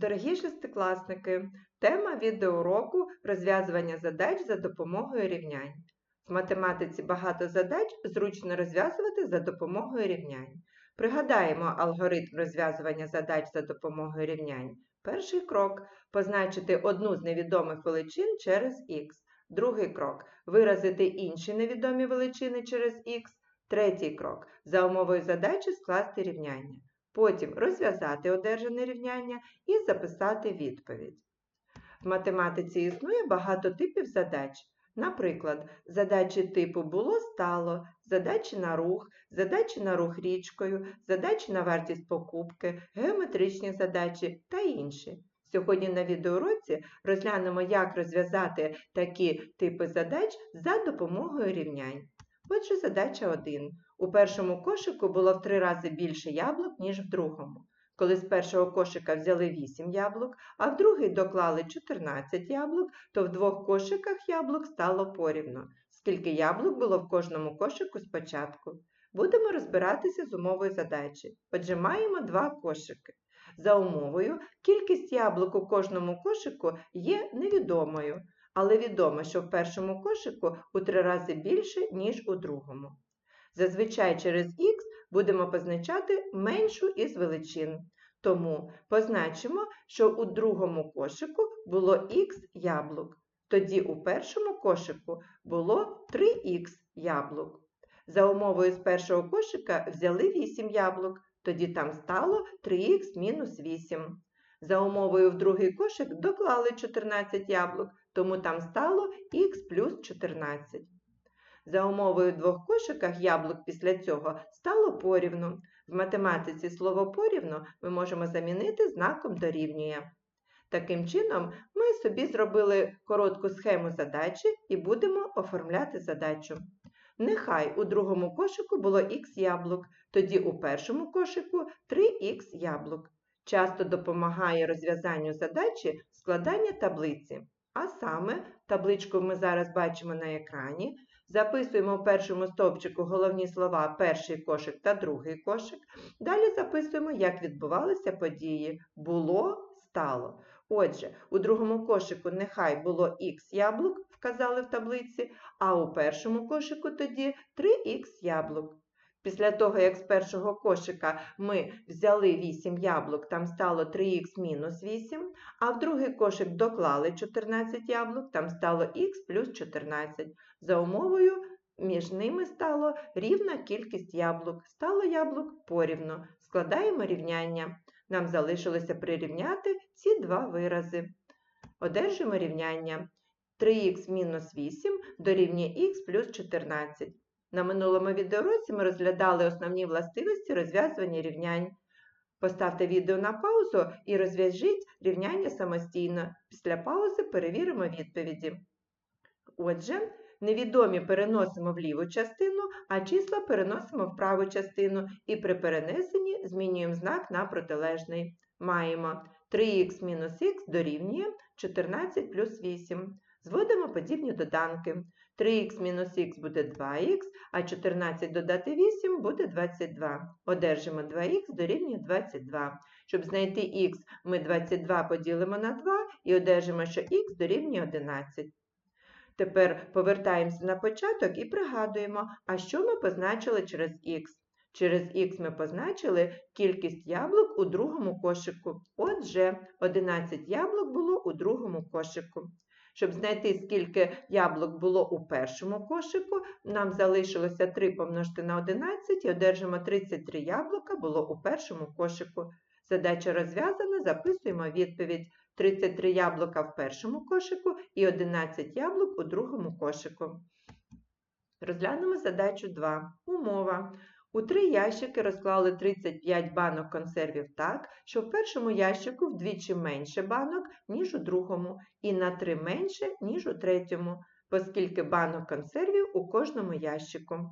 Дорогі шестикласники, тема відеоуроку розв'язування задач за допомогою рівнянь. В математиці багато задач зручно розв'язувати за допомогою рівнянь. Пригадаємо алгоритм розв'язування задач за допомогою рівнянь. Перший крок позначити одну з невідомих величин через х. Другий крок виразити інші невідомі величини через х. Третій крок за умовою задачі скласти рівняння. Потім розв'язати одержане рівняння і записати відповідь. В математиці існує багато типів задач. Наприклад, задачі типу було стало, задачі на рух, задачі на рух річкою, задачі на вартість покупки, геометричні задачі та інші. Сьогодні на відеоуроці розглянемо, як розв'язати такі типи задач за допомогою рівнянь. Отже, задача 1. У першому кошику було в три рази більше яблук, ніж в другому. Коли з першого кошика взяли 8 яблук, а в другий доклали 14 яблук, то в двох кошиках яблук стало порівно. Скільки яблук було в кожному кошику спочатку? Будемо розбиратися з умовою задачі. Отже, маємо два кошики. За умовою, кількість яблук у кожному кошику є невідомою, але відомо, що в першому кошику у три рази більше, ніж у другому. Зазвичай через х будемо позначати меншу із величин. Тому позначимо, що у другому кошику було х яблук. Тоді у першому кошику було 3х яблук. За умовою з першого кошика взяли 8 яблук, тоді там стало 3х мінус 8. За умовою в другий кошик доклали 14 яблук, тому там стало х плюс 14. За умовою двох кошиках яблук після цього стало порівну. В математиці слово порівну ми можемо замінити знаком дорівнює. Таким чином, ми собі зробили коротку схему задачі і будемо оформляти задачу. Нехай у другому кошику було х яблук, тоді у першому кошику 3х яблук. Часто допомагає розв'язанню задачі складання таблиці. А саме, табличку ми зараз бачимо на екрані. Записуємо в першому стовпчику головні слова перший кошик та другий кошик. Далі записуємо, як відбувалися події. Було, стало. Отже, у другому кошику нехай було х яблук, вказали в таблиці, а у першому кошику тоді 3х яблук. Після того, як з першого кошика ми взяли 8 яблук, там стало 3х мінус 8, а в другий кошик доклали 14 яблук, там стало х плюс 14. За умовою між ними стало рівна кількість яблук. Стало яблук порівно. Складаємо рівняння. Нам залишилося прирівняти ці два вирази. Одержимо рівняння. 3х мінус 8 дорівнює х плюс 14. На минулому відеоуроці ми розглядали основні властивості розв'язування рівнянь. Поставте відео на паузу і розв'яжіть рівняння самостійно. Після паузи перевіримо відповіді. Отже, невідомі переносимо в ліву частину, а числа переносимо в праву частину і при перенесенні змінюємо знак на протилежний. Маємо 3х мінус х дорівнює 14 плюс 8. Зводимо подібні доданки. 3х мінус х буде 2х, а 14 додати 8 буде 22. Одержимо 2х дорівнює 22. Щоб знайти х, ми 22 поділимо на 2 і одержимо, що х дорівнює 11. Тепер повертаємося на початок і пригадуємо, а що ми позначили через х. Через х ми позначили кількість яблук у другому кошику. Отже, 11 яблук було у другому кошику. Щоб знайти, скільки яблук було у першому кошику, нам залишилося 3 помножити на 11 і одержимо 33 яблука було у першому кошику. Задача розв'язана, записуємо відповідь. 33 яблука в першому кошику і 11 яблук у другому кошику. Розглянемо задачу 2. Умова. У три ящики розклали 35 банок консервів так, що в першому ящику вдвічі менше банок, ніж у другому, і на 3 менше, ніж у третьому, оскільки банок консервів у кожному ящику.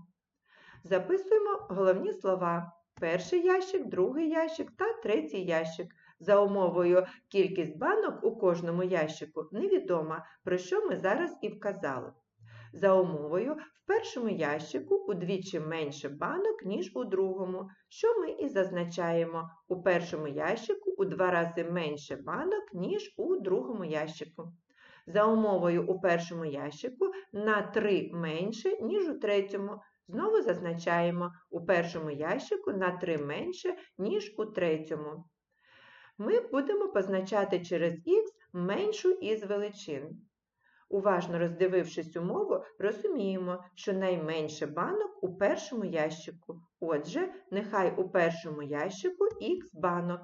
Записуємо головні слова. Перший ящик, другий ящик та третій ящик. За умовою кількість банок у кожному ящику невідома, про що ми зараз і вказали. За умовою, в першому ящику удвічі менше банок, ніж у другому, що ми і зазначаємо. У першому ящику у два рази менше банок, ніж у другому ящику. За умовою у першому ящику на 3 менше, ніж у третьому. Знову зазначаємо у першому ящику на 3 менше, ніж у третьому. Ми будемо позначати через х меншу із величин. Уважно роздивившись умову, розуміємо, що найменше банок у першому ящику. Отже, нехай у першому ящику х банок.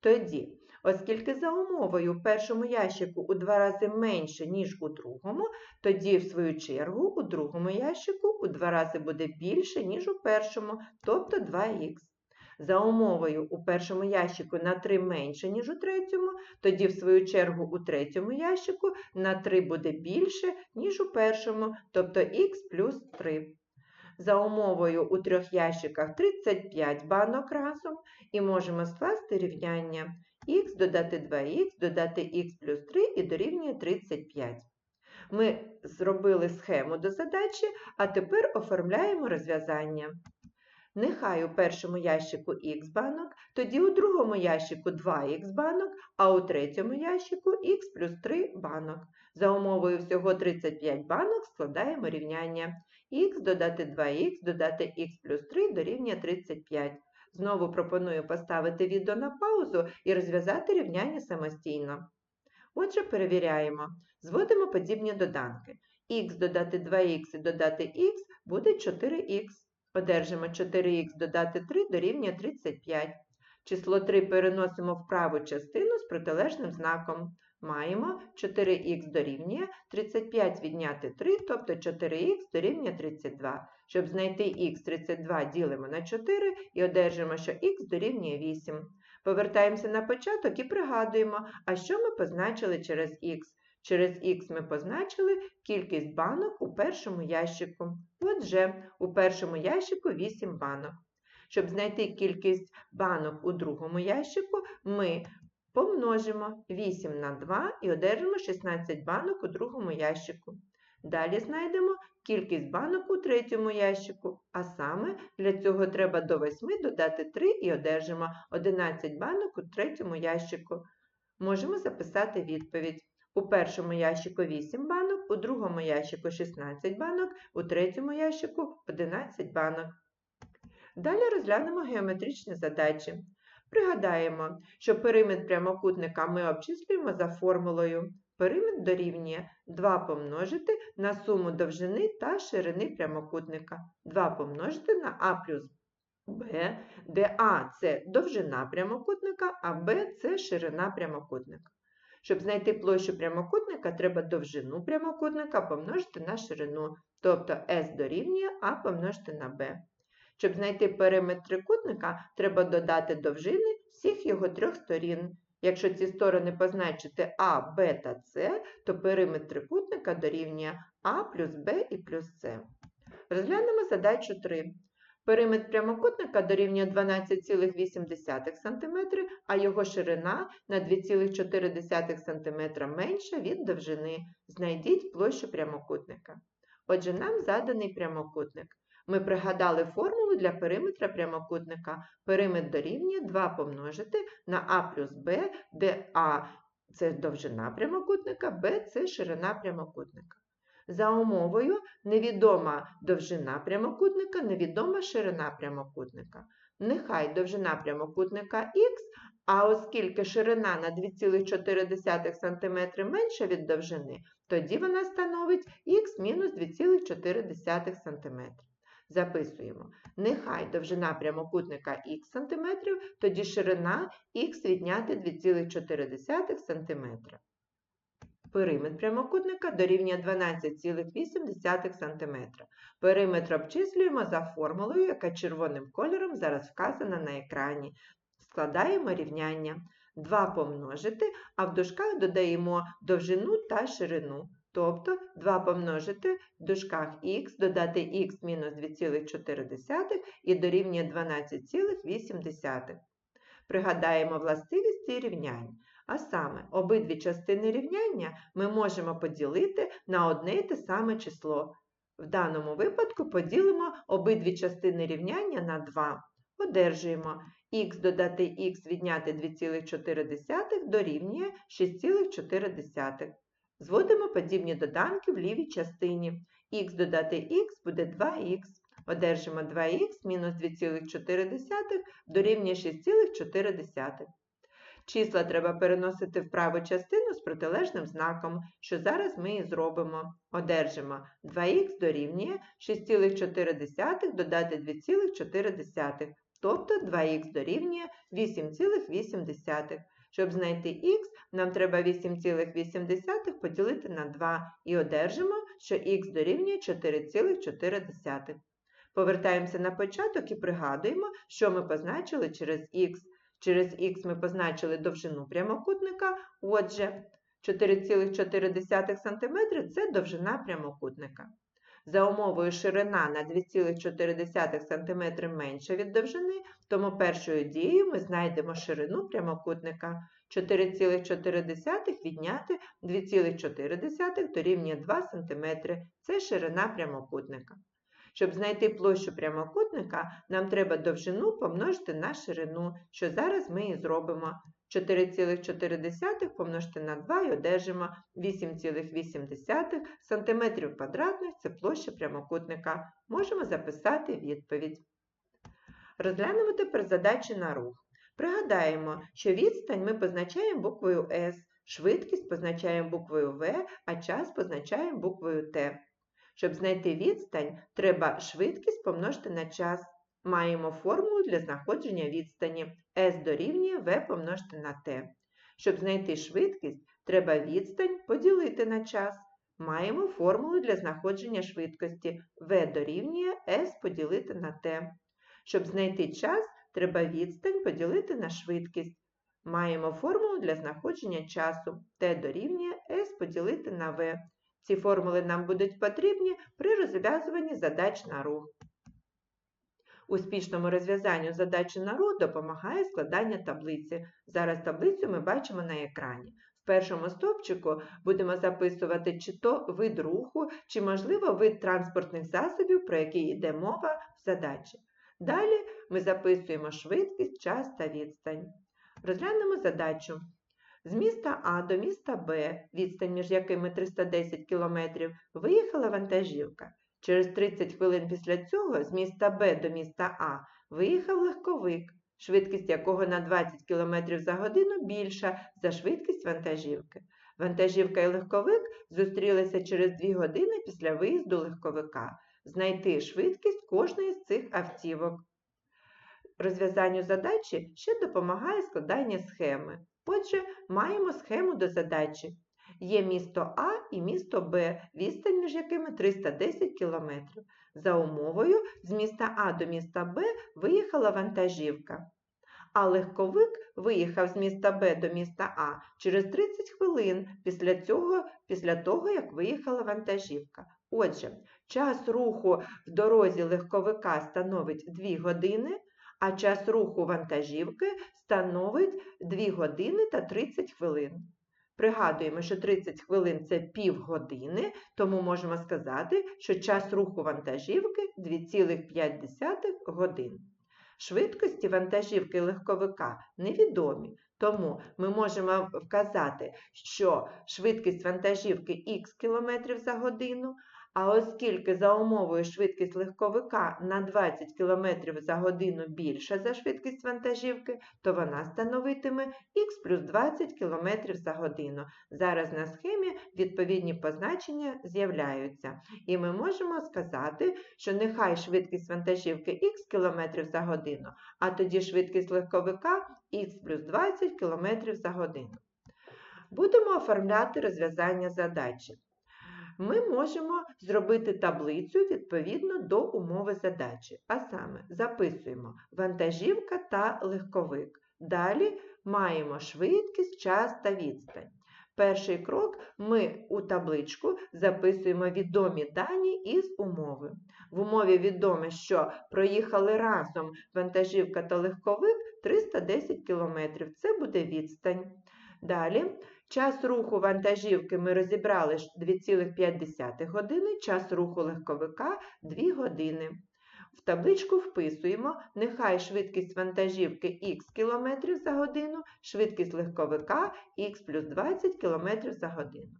Тоді, оскільки за умовою у першому ящику у два рази менше, ніж у другому, тоді, в свою чергу, у другому ящику у два рази буде більше, ніж у першому, тобто 2х. За умовою у першому ящику на 3 менше, ніж у третьому, тоді, в свою чергу, у третьому ящику на 3 буде більше, ніж у першому, тобто х плюс 3. За умовою у трьох ящиках 35 банок разом і можемо скласти рівняння х додати 2х, додати х плюс 3 і дорівнює 35. Ми зробили схему до задачі, а тепер оформляємо розв'язання. Нехай у першому ящику х банок, тоді у другому ящику 2х банок, а у третьому ящику х плюс 3 банок. За умовою всього 35 банок складаємо рівняння х додати 2х, додати х плюс 3 дорівнює 35. Знову пропоную поставити відео на паузу і розв'язати рівняння самостійно. Отже, перевіряємо. Зводимо подібні доданки. х додати 2х і додати х буде 4х. Одержимо 4х додати 3 дорівнює 35. Число 3 переносимо в праву частину з протилежним знаком. Маємо 4х дорівнює 35 відняти 3, тобто 4х дорівнює 32. Щоб знайти х 32 ділимо на 4 і одержимо, що х дорівнює 8. Повертаємося на початок і пригадуємо, а що ми позначили через х. Через х ми позначили кількість банок у першому ящику. Отже, у першому ящику 8 банок. Щоб знайти кількість банок у другому ящику, ми помножимо 8 на 2 і одержимо 16 банок у другому ящику. Далі знайдемо кількість банок у третьому ящику, а саме для цього треба до 8 додати 3 і одержимо 11 банок у третьому ящику. Можемо записати відповідь. У першому ящику 8 банок, у другому ящику 16 банок, у третьому ящику 11 банок. Далі розглянемо геометричні задачі. Пригадаємо, що периметр прямокутника ми обчислюємо за формулою. Периметр дорівнює 2 помножити на суму довжини та ширини прямокутника. 2 помножити на а плюс Б, де А це довжина прямокутника, а Б це ширина прямокутника. Щоб знайти площу прямокутника, треба довжину прямокутника помножити на ширину, тобто S дорівнює А помножити на Б. Щоб знайти периметр трикутника, треба додати довжини всіх його трьох сторін. Якщо ці сторони позначити А, Б та С, то периметр трикутника дорівнює А плюс Б і плюс С. Розглянемо задачу 3. Периметр прямокутника дорівнює 12,8 см, а його ширина на 2,4 см менша від довжини. Знайдіть площу прямокутника. Отже, нам заданий прямокутник. Ми пригадали формулу для периметра прямокутника. Периметр дорівнює 2 помножити на А плюс Б, де А це довжина прямокутника, Б це ширина прямокутника. За умовою невідома довжина прямокутника, невідома ширина прямокутника. Нехай довжина прямокутника х, а оскільки ширина на 2,4 см менша від довжини, тоді вона становить х мінус 2,4 см. Записуємо. Нехай довжина прямокутника х см, тоді ширина х відняти 2,4 см. Периметр прямокутника дорівнює 12,8 см. Периметр обчислюємо за формулою, яка червоним кольором зараз вказана на екрані. Складаємо рівняння 2 помножити, а в дужках додаємо довжину та ширину. Тобто 2 помножити в дужках х, додати х мінус 2,4 і дорівнює 12,8. Пригадаємо властивості рівнянь. А саме, обидві частини рівняння ми можемо поділити на одне й те саме число. В даному випадку поділимо обидві частини рівняння на 2. Одержуємо х додати х відняти 2,4 дорівнює 6,4. Зводимо подібні доданки в лівій частині. х додати х буде 2х. Одержимо 2х мінус 2,4 дорівнює 6,4. Числа треба переносити в праву частину з протилежним знаком, що зараз ми і зробимо. Одержимо 2х дорівнює 6,4 додати 2,4, тобто 2х дорівнює 8,8. Щоб знайти х, нам треба 8,8 поділити на 2 і одержимо, що х дорівнює 4,4. Повертаємося на початок і пригадуємо, що ми позначили через х. Через х ми позначили довжину прямокутника, отже, 4,4 см це довжина прямокутника. За умовою ширина на 2,4 см менша від довжини, тому першою дією ми знайдемо ширину прямокутника. 4,4 відняти 2,4 дорівнює 2 см. Це ширина прямокутника. Щоб знайти площу прямокутника, нам треба довжину помножити на ширину, що зараз ми і зробимо. 4,4 помножити на 2 і одержимо 8,8 см квадратних – це площа прямокутника. Можемо записати відповідь. Розглянемо тепер задачі на рух. Пригадаємо, що відстань ми позначаємо буквою S, швидкість позначаємо буквою V, а час позначаємо буквою T. Щоб знайти відстань, треба швидкість помножити на час. Маємо формулу для знаходження відстані S дорівнює V помножити на T. Щоб знайти швидкість, треба відстань поділити на час. Маємо формулу для знаходження швидкості V дорівнює S поділити на T. Щоб знайти час, треба відстань поділити на швидкість. Маємо формулу для знаходження часу T дорівнює S поділити на V. Ці формули нам будуть потрібні при розв'язуванні задач на рух. Успішному розв'язанню задачі на рух допомагає складання таблиці. Зараз таблицю ми бачимо на екрані. В першому стовпчику будемо записувати чи то вид руху, чи, можливо, вид транспортних засобів, про який йде мова в задачі. Далі ми записуємо швидкість, час та відстань. Розглянемо задачу. З міста А до міста Б, відстань між якими 310 км, виїхала вантажівка. Через 30 хвилин після цього з міста Б до міста А виїхав легковик, швидкість якого на 20 км за годину більша за швидкість вантажівки. Вантажівка і легковик зустрілися через 2 години після виїзду легковика. Знайти швидкість кожної з цих автівок. Розв'язанню задачі ще допомагає складання схеми. Отже, маємо схему до задачі. Є місто А і місто Б, відстань між якими 310 км. За умовою, з міста А до міста Б виїхала вантажівка. А легковик виїхав з міста Б до міста А через 30 хвилин після, цього, після того, як виїхала вантажівка. Отже, час руху в дорозі легковика становить 2 години, а час руху вантажівки становить 2 години та 30 хвилин. Пригадуємо, що 30 хвилин це півгодини, тому можемо сказати, що час руху вантажівки 2,5 годин. Швидкості вантажівки легковика невідомі, тому ми можемо вказати, що швидкість вантажівки х км за годину, а оскільки за умовою швидкість легковика на 20 км за годину більша за швидкість вантажівки, то вона становитиме х плюс 20 км за годину. Зараз на схемі відповідні позначення з'являються. І ми можемо сказати, що нехай швидкість вантажівки х км за годину, а тоді швидкість легковика х плюс 20 км за годину. Будемо оформляти розв'язання задачі ми можемо зробити таблицю відповідно до умови задачі. А саме записуємо вантажівка та легковик. Далі маємо швидкість, час та відстань. Перший крок ми у табличку записуємо відомі дані із умови. В умові відомо, що проїхали разом вантажівка та легковик 310 км. Це буде відстань. Далі, час руху вантажівки ми розібрали 2,5 години, час руху легковика 2 години. В табличку вписуємо, нехай швидкість вантажівки х км за годину, швидкість легковика х плюс 20 км за годину.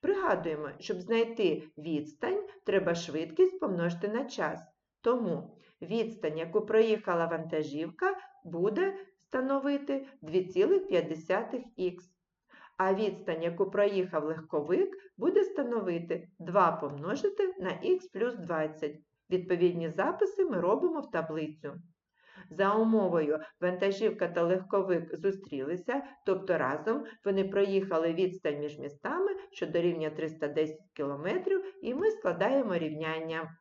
Пригадуємо, щоб знайти відстань, треба швидкість помножити на час. Тому відстань, яку проїхала вантажівка, буде становити 2,5х. А відстань, яку проїхав легковик, буде становити 2 помножити на х плюс 20. Відповідні записи ми робимо в таблицю. За умовою вантажівка та легковик зустрілися, тобто разом вони проїхали відстань між містами, що дорівнює 310 км, і ми складаємо рівняння.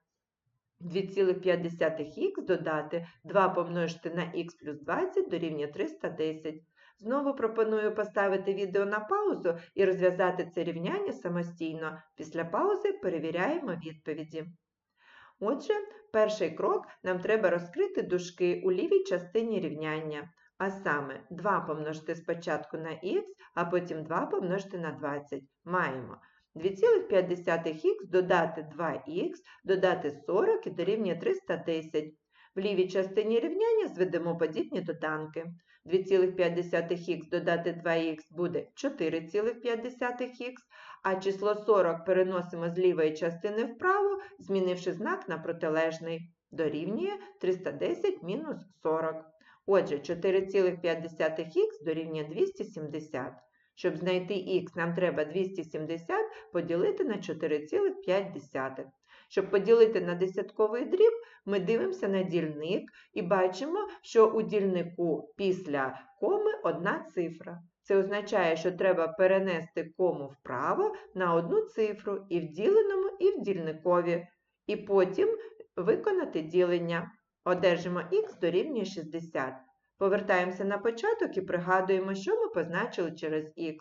2,5х додати 2 помножити на х плюс 20 дорівнює 310. Знову пропоную поставити відео на паузу і розв'язати це рівняння самостійно. Після паузи перевіряємо відповіді. Отже, перший крок нам треба розкрити дужки у лівій частині рівняння. А саме 2 помножити спочатку на х, а потім 2 помножити на 20. Маємо 2,5х додати 2х, додати 40 і дорівнює 310. В лівій частині рівняння зведемо подібні доданки. 2,5х додати 2х буде 4,5х, а число 40 переносимо з лівої частини вправо, змінивши знак на протилежний. Дорівнює 310 мінус 40. Отже, 4,5х дорівнює 270. Щоб знайти х, нам треба 270 поділити на 4,5. Щоб поділити на десятковий дріб, ми дивимося на дільник і бачимо, що у дільнику після коми одна цифра. Це означає, що треба перенести кому вправо на одну цифру і в діленому, і в дільникові. І потім виконати ділення. Одержимо х дорівнює 60. Повертаємося на початок і пригадуємо, що ми позначили через х.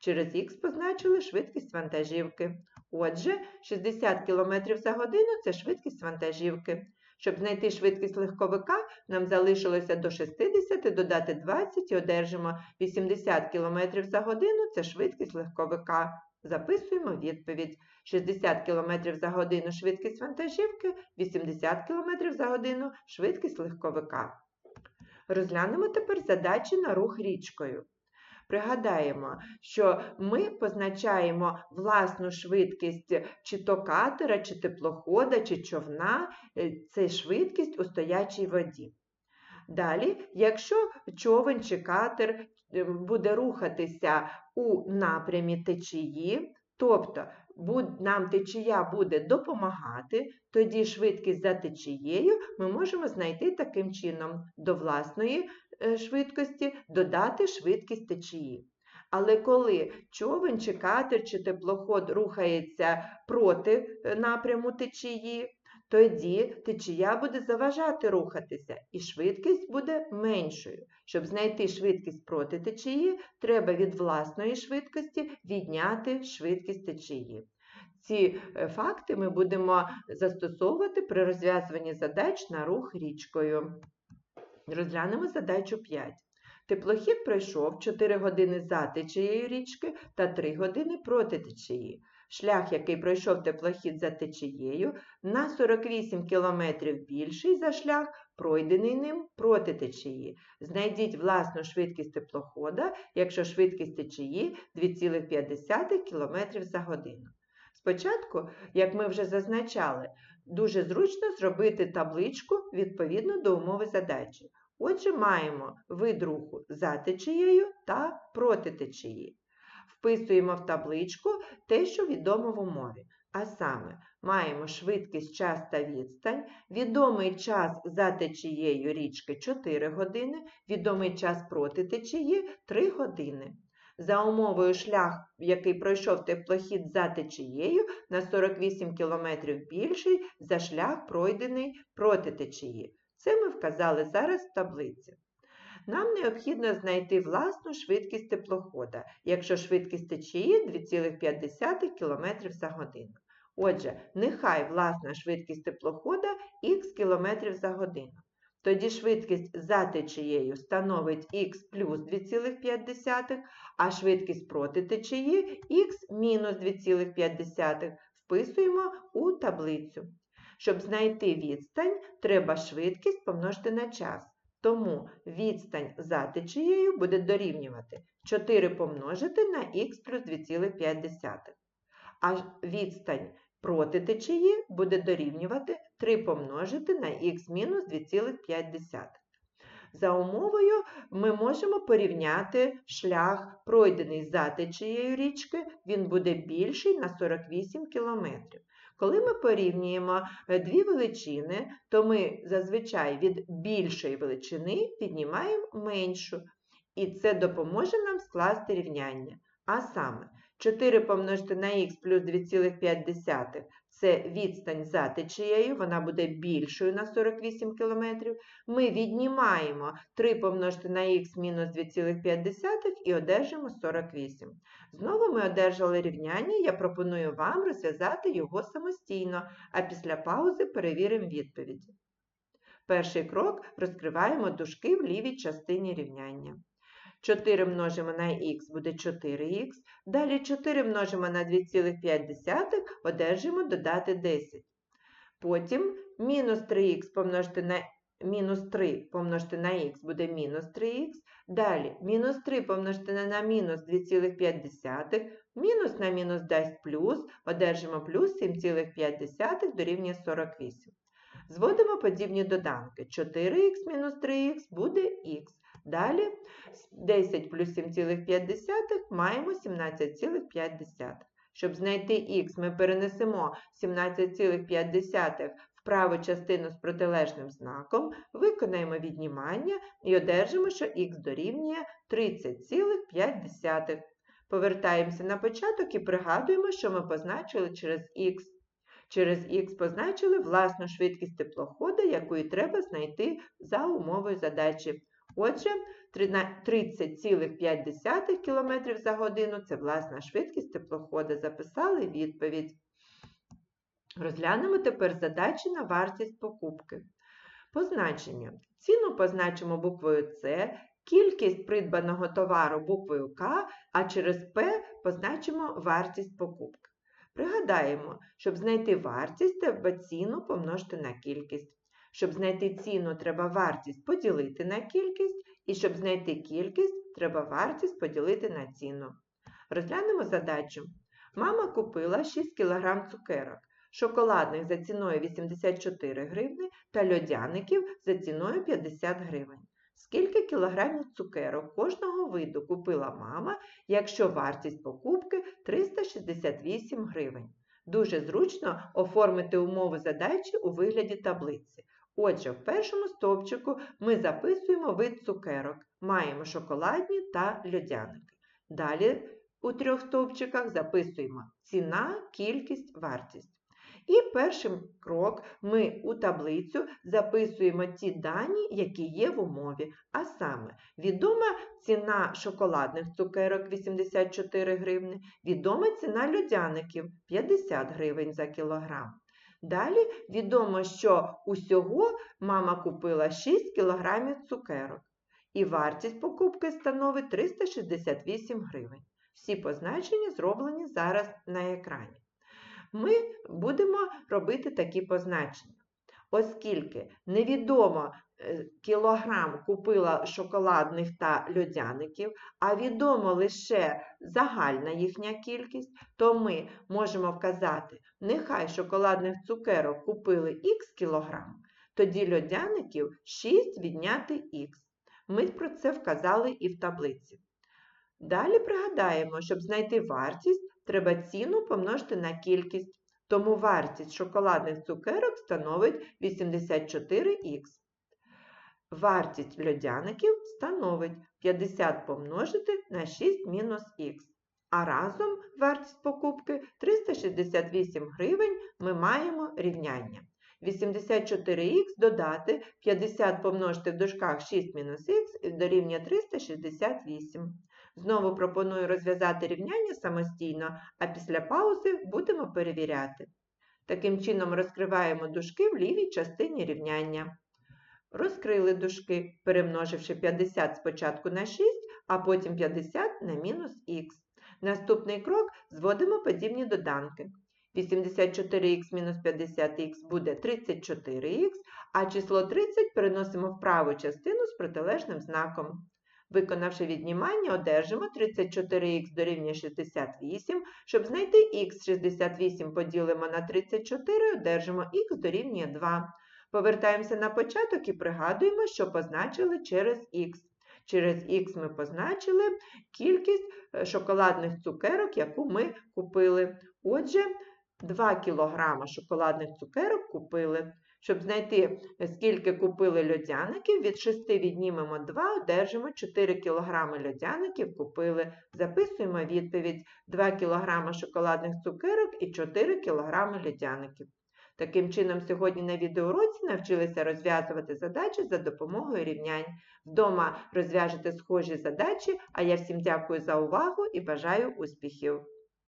Через х позначили швидкість вантажівки. Отже, 60 км за годину це швидкість вантажівки. Щоб знайти швидкість легковика, нам залишилося до 60 додати 20 і одержимо 80 км за годину це швидкість легковика. Записуємо відповідь. 60 км за годину швидкість вантажівки, 80 км за годину швидкість легковика. Розглянемо тепер задачі на рух річкою. Пригадаємо, що ми позначаємо власну швидкість чи то катера, чи теплохода, чи човна, е, це швидкість у стоячій воді. Далі, якщо човен чи катер е, буде рухатися у напрямі течії, тобто нам течія буде допомагати, тоді швидкість за течією ми можемо знайти таким чином до власної швидкості додати швидкість течії. Але коли човен чи катер чи теплоход рухається проти е, напряму течії, тоді течія буде заважати рухатися і швидкість буде меншою. Щоб знайти швидкість проти течії, треба від власної швидкості відняти швидкість течії. Ці е, факти ми будемо застосовувати при розв'язуванні задач на рух річкою. Розглянемо задачу 5. Теплохід пройшов 4 години за течією річки та 3 години проти течії. Шлях, який пройшов теплохід за течією, на 48 км більший за шлях, пройдений ним проти течії. Знайдіть власну швидкість теплохода, якщо швидкість течії 2,5 км за годину. Спочатку, як ми вже зазначали, дуже зручно зробити табличку відповідно до умови задачі. Отже, маємо вид руху за течією та проти течії. Вписуємо в табличку те, що відомо в умові. А саме, маємо швидкість час та відстань, відомий час за течією річки 4 години, відомий час проти течії 3 години. За умовою шлях, який пройшов теплохід за течією, на 48 км більший за шлях, пройдений проти течії. Це ми вказали зараз в таблиці. Нам необхідно знайти власну швидкість теплохода, якщо швидкість течії 2,5 км за годину. Отже, нехай власна швидкість теплохода х км за годину. Тоді швидкість за течією становить х плюс 2,5, а швидкість проти течії х мінус 2,5. Вписуємо у таблицю. Щоб знайти відстань, треба швидкість помножити на час. Тому відстань за течією буде дорівнювати 4 помножити на х плюс 2,5. А відстань проти течії буде дорівнювати 3 помножити на х мінус 2,5. За умовою ми можемо порівняти шлях, пройдений за течією річки, він буде більший на 48 км. Коли ми порівнюємо е, дві величини, то ми зазвичай від більшої величини піднімаємо меншу. І це допоможе нам скласти рівняння. А саме, 4 помножити на х плюс 2,5 це відстань за течією, вона буде більшою на 48 км. Ми віднімаємо 3 помножити на х мінус 2,5 і одержимо 48. Знову ми одержали рівняння, я пропоную вам розв'язати його самостійно, а після паузи перевіримо відповіді. Перший крок розкриваємо дужки в лівій частині рівняння. 4 множимо на х буде 4х. Далі 4 множимо на 2,5, одержимо додати 10. Потім мінус 3х помножити на мінус 3 помножити на х буде мінус 3х. Далі мінус 3 помножити на мінус 2,5, мінус на мінус дасть плюс, одержимо плюс 7,5 дорівнює 48. Зводимо подібні доданки. 4х мінус 3х буде х. Далі 10 плюс 7,5 маємо 17,5. Щоб знайти х, ми перенесемо 17,5 в праву частину з протилежним знаком, виконаємо віднімання і одержимо, що х дорівнює 30,5. Повертаємося на початок і пригадуємо, що ми позначили через х. Через х позначили власну швидкість теплохода, яку треба знайти за умовою задачі. Отже, 30,5 км за годину це власна швидкість теплохода. Записали відповідь. Розглянемо тепер задачі на вартість покупки. Позначення. Ціну позначимо буквою С, кількість придбаного товару буквою К, а через П позначимо вартість покупки. Пригадаємо, щоб знайти вартість, треба ціну помножити на кількість. Щоб знайти ціну, треба вартість поділити на кількість, і щоб знайти кількість, треба вартість поділити на ціну. Розглянемо задачу. Мама купила 6 кг цукерок, шоколадних за ціною 84 гривні та льодяників за ціною 50 гривень. Скільки кілограмів цукерок кожного виду купила мама, якщо вартість покупки 368 гривень? Дуже зручно оформити умови задачі у вигляді таблиці. Отже, в першому стовпчику ми записуємо вид цукерок. Маємо шоколадні та льодяники. Далі у трьох стовпчиках записуємо ціна, кількість, вартість. І перший крок ми у таблицю записуємо ті дані, які є в умові. А саме, відома ціна шоколадних цукерок 84 гривні, відома ціна льодяників 50 гривень за кілограм. Далі відомо, що усього мама купила 6 кг цукерок, і вартість покупки становить 368 гривень. Всі позначення зроблені зараз на екрані. Ми будемо робити такі позначення. Оскільки невідомо кілограм купила шоколадних та льодяників, а відомо лише загальна їхня кількість, то ми можемо вказати, нехай шоколадних цукерок купили х кілограм, тоді льодяників 6 відняти х. Ми про це вказали і в таблиці. Далі пригадаємо, щоб знайти вартість, треба ціну помножити на кількість. Тому вартість шоколадних цукерок становить 84х. Вартість льодяників становить 50 помножити на 6 мінус х. А разом вартість покупки 368 гривень ми маємо рівняння. 84х додати 50 помножити в дужках 6 мінус х дорівнює 368. Знову пропоную розв'язати рівняння самостійно, а після паузи будемо перевіряти. Таким чином розкриваємо дужки в лівій частині рівняння. Розкрили дужки, перемноживши 50 спочатку на 6, а потім 50 на мінус х. Наступний крок зводимо подібні доданки. 84х мінус 50х буде 34х, а число 30 переносимо в праву частину з протилежним знаком. Виконавши віднімання, одержимо 34х дорівнює 68. Щоб знайти х 68 поділимо на 34, одержимо х дорівнює 2. Повертаємося на початок і пригадуємо, що позначили через х. Через х ми позначили кількість е, шоколадних цукерок, яку ми купили. Отже, 2 кг шоколадних цукерок купили. Щоб знайти, е, скільки купили льодяників, від 6 віднімемо 2, одержимо 4 кг льодяників купили. Записуємо відповідь 2 кг шоколадних цукерок і 4 кг льодяників. Таким чином, сьогодні на відеоуроці навчилися розв'язувати задачі за допомогою рівнянь. Вдома розв'яжете схожі задачі, а я всім дякую за увагу і бажаю успіхів!